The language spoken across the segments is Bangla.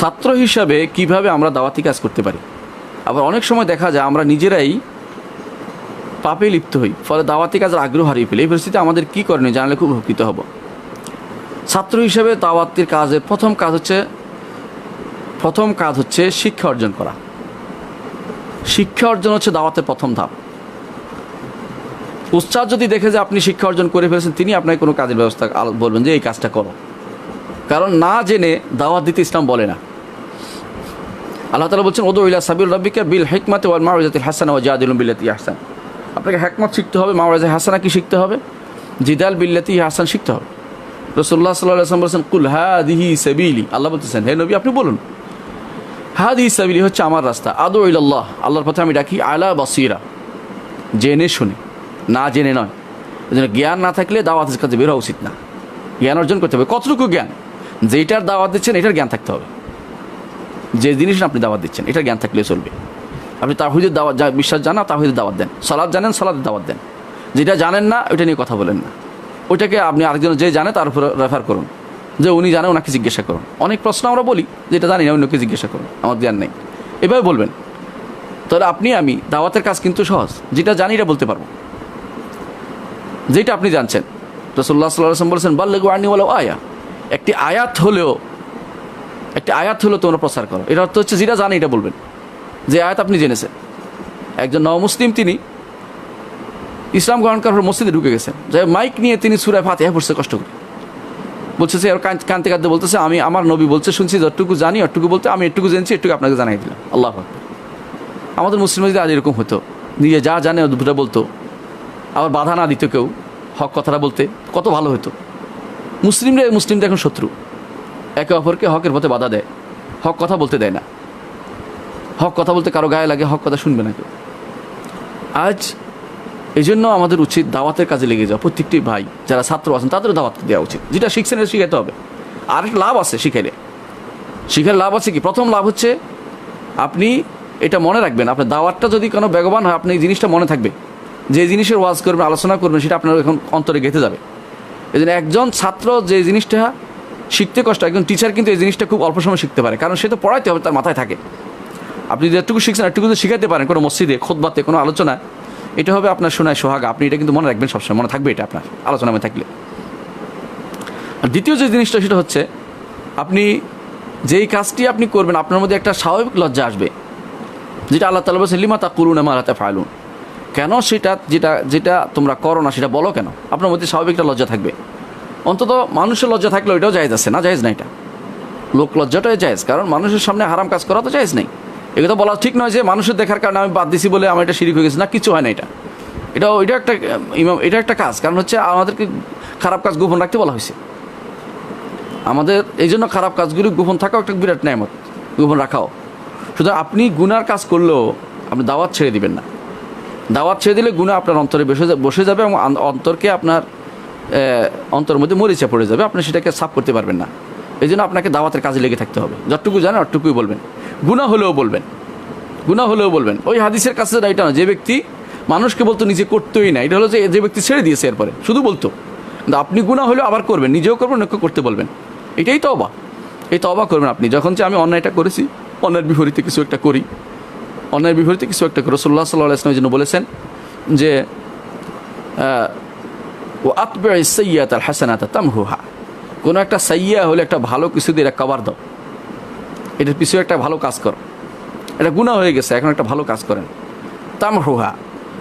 ছাত্র হিসাবে কীভাবে আমরা দাওয়াতি কাজ করতে পারি? আবার অনেক সময় দেখা যায় আমরা নিজেরাই পাপে লিপ্ত হই, ফলে দাওয়াতি কাজের আগ্রহ হারিয়ে ফেলি। এই পরিস্থিতি আমাদের কী করণীয় জানলে খুব উপকৃত হব। ছাত্র হিসাবে দাওয়াতির কাজের প্রথম কাজ হচ্ছে, প্রথম কাজ হচ্ছে শিক্ষা অর্জন করা। শিক্ষা অর্জন হচ্ছে দাওয়াতের প্রথম ধাপ। উস্তাদ যদি দেখে যে আপনি শিক্ষা অর্জন করে ফেলেছেন, তিনি আপনাকে কোনো কাজের ব্যবস্থা বলবেন যে এই কাজটা করো। কারণ না জেনে দাওয়াত দিতে ইসলাম বলে না। আল্লাহ তালা বলছেন ওদো ইলা সাবিল রব্বিকা বিল হেকমাতে ওয়াল মাওয়াজাতিল হাসানা ওয়া জাদিলুম বিল্লাতি হাসান আপনাকে হেকমত শিখতে হবে মাওয়াজা হাসানা কি শিখতে হবে? জিদাল বিল্লাতি হাসান শিখতে হবে। রসুল্লাহ সাল্লাহ আসলাম বলছেন, কুল হাদিহি সাবিলি। আল্লাহ বলতেছেন, হে নবী, আপনি বলুন। হাদি সাবিলি হচ্ছে আমার রাস্তা। আদো ইল্লাহ আল্লাহর পথে আমি ডাকি, আলা বাসিরা। জেনে শুনে, না জেনে নয়। এই জন্য জ্ঞান না থাকলে দাওয়াতের কাছে বের হওয়া উচিত না। জ্ঞান অর্জন করতে হবে। কতটুকু জ্ঞান? যেটার দাওয়াত দিচ্ছেন, এটার জ্ঞান থাকতে হবে। যে জিনিস আপনি দাওয়াত দিচ্ছেন, এটা জ্ঞান থাকলে চলবে। আপনি তাহিদের দাওয়াত, যা বিশ্বাস জানা তাহিদের দাওয়াত দেন। সালাদ জানেন সালাদের দাওয়াত দেন। যেটা জানেন না, ওইটা নিয়ে কথা বলেন না। ওইটাকে আপনি আরেকজন যে জানে, তার উপর রেফার করুন। যে উনি জানে, ওনাকে জিজ্ঞাসা করুন। অনেক প্রশ্ন আমরা বলি, যেটা জানি না অন্যকে জিজ্ঞাসা করুন। আমার জ্ঞান নেই। এভাবে বলবেন। তাহলে আপনি, আমি, দাওয়াতের কাজ কিন্তু সহজ। যেটা জানি, এটা বলতে পারব। যেটা আপনি জানছেন। রসল্লাহ সাল্লাম বলেছেন, বাল্লেগু আনি বলো আয়া। একটি আয়াত হলেও একটি আয়াত হলো তোমরা প্রচার করো। এটা অর্থ হচ্ছে যেটা জানে এটা বলবেন। যে আয়াত আপনি জেনেছেন। একজন নবমুসলিম তিনি ইসলাম গ্রহণ করার মসজিদে ঢুকে গেছেন। যে মাইক নিয়ে তিনি সুরায় ফাতেহা পড়ছে কষ্ট করে। বলছে যে আর কান- কানতে কাঁদতে বলতেছে, আমি, আমার নবী বলছে, শুনছি, যতটুকু জানি অটুকু বলতে, আমি এটুকু জেনেছি, এটুকু আপনাকে জানাই দিলাম। আল্লাহ আমাদের মুসলিম যদি আজ এরকম হতো। নিজে যা জানে দুটা বলতো। আবার বাধা না দিত কেউ, হক কথাটা বলতে। কত ভালো হতো। মুসলিমরা মুসলিমদের এখন শত্রু। একে অপরকে হকের পথে বাধা দেয়। হক কথা বলতে দেয় না। হক কথা বলতে কারও গায়ে লাগে, হক কথা শুনবে না কেউ। আজ এই জন্য আমাদের উচিত দাওয়াতের কাজে লেগে যাওয়া। প্রত্যেকটি ভাই, যারা ছাত্র আছেন, তাদেরও দাওয়াত দেওয়া উচিত। যেটা শিখছেন শিখাইতে হবে। আর লাভ আছে শিখাইলে। শিখার লাভ আছে কি? প্রথম লাভ হচ্ছে আপনি এটা মনে রাখবেন, আপনার দাওয়াতটা যদি কোনো বেগবান হয় আপনি এই জিনিসটা মনে থাকবে। যে জিনিসের ওয়াজ করবেন, আলোচনা করবেন, সেটা আপনার এখন অন্তরে গেঁথে যাবে। এই জন্য একজন ছাত্র যে জিনিসটা শিখতে কষ্ট একজন টিচার কিন্তু এই জিনিসটা খুব অল্প সময় শিখতে পারে, কারণ সে তো পড়াইতে হবে, তার মাথায় থাকে। আপনি যদি একটুকু শিখছেন, একটুকু যদি শিখাতে পারেন, কোনো মসজিদে, খোদবাতে, কোনো আলোচনা এটা হবে আপনার শোনায় সোহাগা। আপনি এটা কিন্তু মনে রাখবেন সবসময়, মনে থাকবে এটা আপনার আলোচনা মনে থাকলে। আর দ্বিতীয় যে জিনিসটা, সেটা হচ্ছে আপনি যেই কাজটি আপনি করবেন, আপনার মধ্যে একটা স্বাভাবিক লজ্জা আসবে, যেটা আল্লাহ তালা বলছে লিমা তা করুন আমার হাতে ফাইলুন কেন সেটা, যেটা যেটা তোমরা করো না, সেটা বলো কেন? আপনার মধ্যে স্বাভাবিক একটা লজ্জা থাকবে। অন্তত মানুষের লজ্জা থাকলে ওইটাও জায়েজ আছে। না, জায়েজ না এটা। লোক লজ্জাটাই জায়েজ, কারণ মানুষের সামনে হারাম কাজ করা তো জায়েজ নেই। এগুলো বলা ঠিক নয় যে মানুষের দেখার কারণে আমি বাদ দিছি বলে আমার এটা শিরিক হয়ে গেছে। না, কিছু হয় না এটা। এটাও এটা একটা ইমাম এটা একটা কাজ। কারণ হচ্ছে আমাদেরকে খারাপ কাজ গোপন রাখতে বলা হয়েছে। আমাদের এই জন্য খারাপ কাজগুলি গোপন থাকাও একটা বিরাট ন্যায়মত গোপন রাখাও। সুতরাং আপনি গুনার কাজ করলেও আপনি দাওয়াত ছেড়ে দিবেন না। দাওয়াত ছেড়ে দিলে গুণা আপনার অন্তরে বসে বসে যাবে এবং অন্তরকে আপনার আহ, অন্তরের মধ্যে মরিচা পড়ে যাবে আপনি সেটাকে সাফ করতে পারবেন না। এই জন্য আপনাকে দাওয়াতের কাজে লেগে থাকতে হবে। যতটুকু জানেন অতটুকুই বলবেন। গুণা হলেও বলবেন। গুণা হলেও বলবেন। ওই হাদিসের কাছে এটা না যে ব্যক্তি মানুষকে বলতো নিজে করতোই না এটা হলো যে যে ব্যক্তি ছেড়ে দিয়েছে এরপরে শুধু বলতো। কিন্তু আপনি গুণা হলেও আবার করবেন নিজেও করবেন অন্যকে করতে বলবেন। এটাই তবা এই তবা করবেন আপনি। যখন যে আমি অন্যায়টা করেছি অন্যায়ের বিপরীতে কিছু একটা করি। অন্যায়ের বিপরীতে কিছু একটা করি। রসল্লাহ সাল্লাহ ইসলামের জন্য বলেছেন যে ও আতবে সৈয়াত আল হাসানাত তামহুহা। কোনো একটা সাইয়া হলে একটা ভালো কিছু দিয়ে কভার দাও। এটার পিছু একটা ভালো কাজ করো। এটা গুণা হয়ে গেছে, এখন একটা ভালো কাজ করেন। তামহুহা,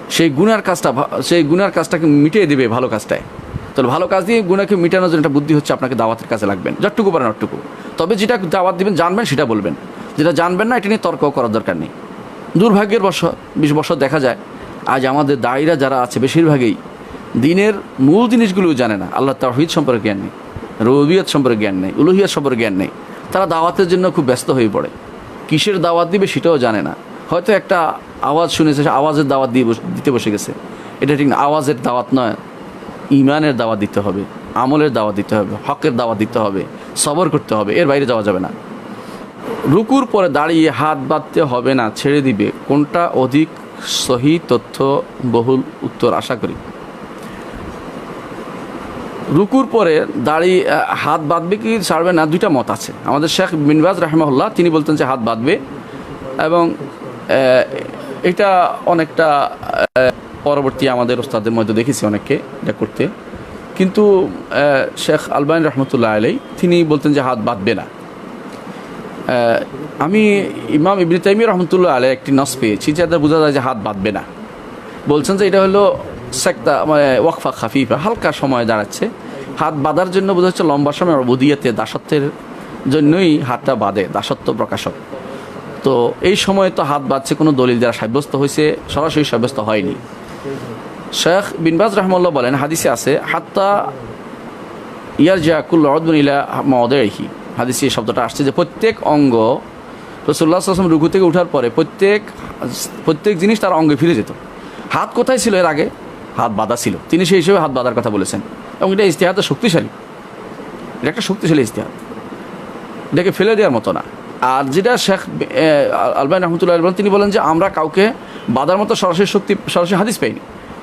সেই গুনার কাজটা সেই গুনার কাজটাকে মিটিয়ে দেবে ভালো কাজটায়। তাহলে ভালো কাজ দিয়ে গুণাকে মিটানোর জন্য একটা বুদ্ধি হচ্ছে আপনাকে দাওয়াতের কাজে লাগবেন। যতটুকু পারেন অতটুকু। তবে যেটা দাওয়াত দিবেন, জানবেন, সেটা বলবেন। যেটা জানবেন না, এটা নিয়ে তর্ক করার দরকার নেই। দুর্ভাগ্যের বছর বিশ বছর দেখা যায়, আজ আমাদের দায়ীরা যারা আছে, বেশিরভাগই দিনের মূল জিনিসগুলোও জানে না। আল্লাহ তাহিদ সম্পর্কে জ্ঞান নেই, রবিয়ত সম্পর্কে জ্ঞান নেই, উলুহিয়াত সম্পর্কে জ্ঞান নেই। তারা দাওয়াতের জন্য খুব ব্যস্ত হয়ে পড়ে। কিসের দাওয়াত দিবে সেটাও জানে না। হয়তো একটা আওয়াজ শুনেছে, সে আওয়াজের দাওয়াত দিয়ে দিতে বসে গেছে। এটা ঠিক আওয়াজের দাওয়াত নয়, ইমানের দাওয়াত দিতে হবে, আমলের দাওয়াত দিতে হবে, হকের দাওয়াত দিতে হবে, সবর করতে হবে, এর বাইরে যাওয়া যাবে না। রুকুর পরে দাঁড়িয়ে হাত বাঁধতে হবে না, ছেড়ে দিবে। কোনটা অধিক সহি তথ্য বহুল উত্তর আশা করি। রুকুর পরে দাড়ি হাত বাঁধবে কি ছাড়বে না, দুইটা মত আছে। আমাদের শেখ মিনবাজ রাহমাহুল্লাহ, তিনি বলতেন যে হাত বাঁধবে এবং এটা অনেকটা পরবর্তী আমাদের ওস্তাদের মধ্যে দেখেছি অনেককে এটা করতে। কিন্তু শেখ আলবাইন রহমতুল্লাহ আলাই তিনি বলতেন যে হাত বাঁধবে না। আমি ইমাম ইবনে তাইমি রহমতুল্লাহ আলাই একটি নস পেয়েছি যাতে বোঝা যায় যে হাত বাঁধবে না। বলছেন যে এটা হলো সেক্তা মানে ওয়াকফা খাফিফা, হালকা সময় দাঁড়াচ্ছে। হাত বাঁধার জন্য বোঝা হচ্ছে লম্বা সময় অবধিয়াতে দাসত্বের জন্যই হাতটা বাঁধে, দাসত্ব প্রকাশক। তো এই সময় তো হাত বাঁধছে, কোনো দলিল দ্বারা সাব্যস্ত হয়েছে, সরাসরি সাব্যস্ত হয়নি। শেখ বিনবাজ রহমল্লা বলেন, হাদিসে আছে, হাত্তা ইয়ার জাকুল রদবন ইলা মদেহি হাদিসে এই শব্দটা আসছে যে প্রত্যেক অঙ্গ রসুল্লাহ আসলাম রুকু থেকে ওঠার পরে প্রত্যেক প্রত্যেক জিনিস তার অঙ্গে ফিরে যেত। হাত কোথায় ছিল এর আগে? হাত বাঁধা ছিল। তিনি সেই হিসেবে হাত বাঁধার কথা বলেছেন। এবং এটা ইস্তেহাদ শক্তিশালী। এটা একটা শক্তিশালী ইস্তেহাদ এটাকে ফেলে দেওয়ার মতো না। আর যেটা শেখ আলবাইন রহমতুল্লাহ বলেন, তিনি বলেন যে আমরা কাউকে বাধার মতো সরাসরি শক্তি, সরাসরি হাদিস পাইনি।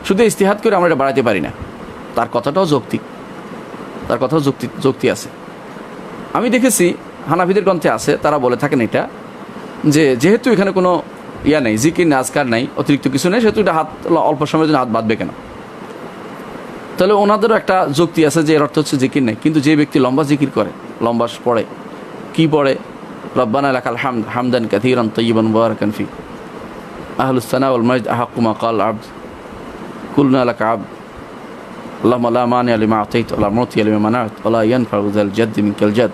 শুধু ইস্তেহাদ করে আমরা এটা বাড়াতে পারি না। তার কথাটাও যৌক্তিক। তার কথাও যুক্তি যুক্তি আছে। আমি দেখেছি, হানাফিদের গ্রন্থে আছে, তারা বলে থাকেন এটা, যে যেহেতু এখানে কোনো ইয়া নেই, জিকির নাজকার নাই, অতিরিক্ত কিছু নেই, সেহেতু এটা হাত, অল্প সময়ের জন্য হাত বাঁধবে কেন? তাহলে ওনাদেরও একটা যুক্তি আছে যে এর অর্থ হচ্ছে জিকির নেই। কিন্তু যে ব্যক্তি লম্বা জিকির করে, লম্বা পড়ে, কি পড়ে? রব্বানা লাকাল হামদ, হামদান কাথিরান তৈবান মুবারাকান ফি। আহলুসানা উল মজদ আহাকুমা কাল আব্দ। কুলনা লাকা আব্দ। আল্লাহ আল্লাহ মান আলিমা আতাইত আল্লাহ মতি আলিমা মানাত আল্লাহ ইয়ান ফারুজাল জদ মিনকাল জদ।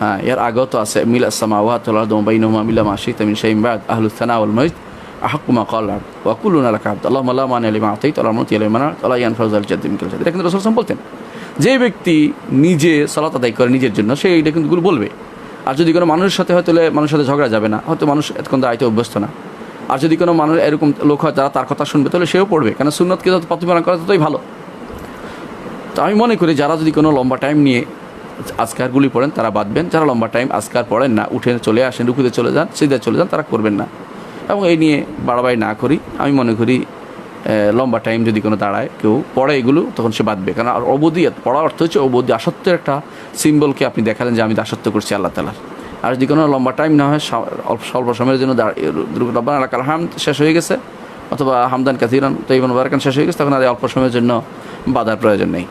হ্যাঁ এর আগত আছে মিল আসামা ওয়াত আল্লাহ দোমাইনুমা মিলা মাশিক তামিন শাইম বাদ। আহলুসানা উল মজদ আহকুমা কলার ওয়াকুল্লুন আল্লাহ আব্দ আল্লাহ মাল্লাহ মান আলিমা আতাই তাল্লাহ মতি আলিমানা ইয়ান ফরজাল জাদ্দিম এটা কিন্তু বলতেন। যে ব্যক্তি নিজে সলাত আদায় করে নিজের জন্য, সে এটা কিন্তু বলবে। আর যদি কোনো মানুষের সাথে হয়তো মানুষের সাথে ঝগড়া যাবে না, হয়তো মানুষ এতক্ষণ দাঁড়াইতে অভ্যস্ত না। আর যদি কোনো মানুষ এরকম লোক হয় তারা তার কথা শুনবে, তাহলে সেও পড়বে। কেন সুন্নতকে যত প্রতিপালন করা ততই ভালো। তো আমি মনে করি যারা যদি কোনো লম্বা টাইম নিয়ে আজকারগুলি পড়েন, তারা বাঁধবেন। যারা লম্বা টাইম আজকার পড়েন না, উঠে চলে আসেন, রুকুতে চলে যান সিধা চলে যান, তারা করবেন না। এবং এই নিয়ে বাড়াবাড়ি না করি। আমি মনে করি লম্বা টাইম যদি কোনো দাঁড়ায়, কেউ পড়ে এগুলো, তখন সে বাঁধবে কারণ আর অবধি পড়া অর্থ হচ্ছে অবধি আসত্বের একটা সিম্বলকে আপনি দেখালেন যে আমি দাসত্ব করছি আল্লাহ তালার আর যদি কোনো লম্বা টাইম না হয় অল্প, স্বল্প সময়ের জন্য রব্বান কাল হাম শেষ হয়ে গেছে, অথবা হামদান কাথিরান তৈবন বারাকান শেষ হয়ে গেছে, তখন আর অল্প সময়ের জন্য বাধার প্রয়োজন নেই।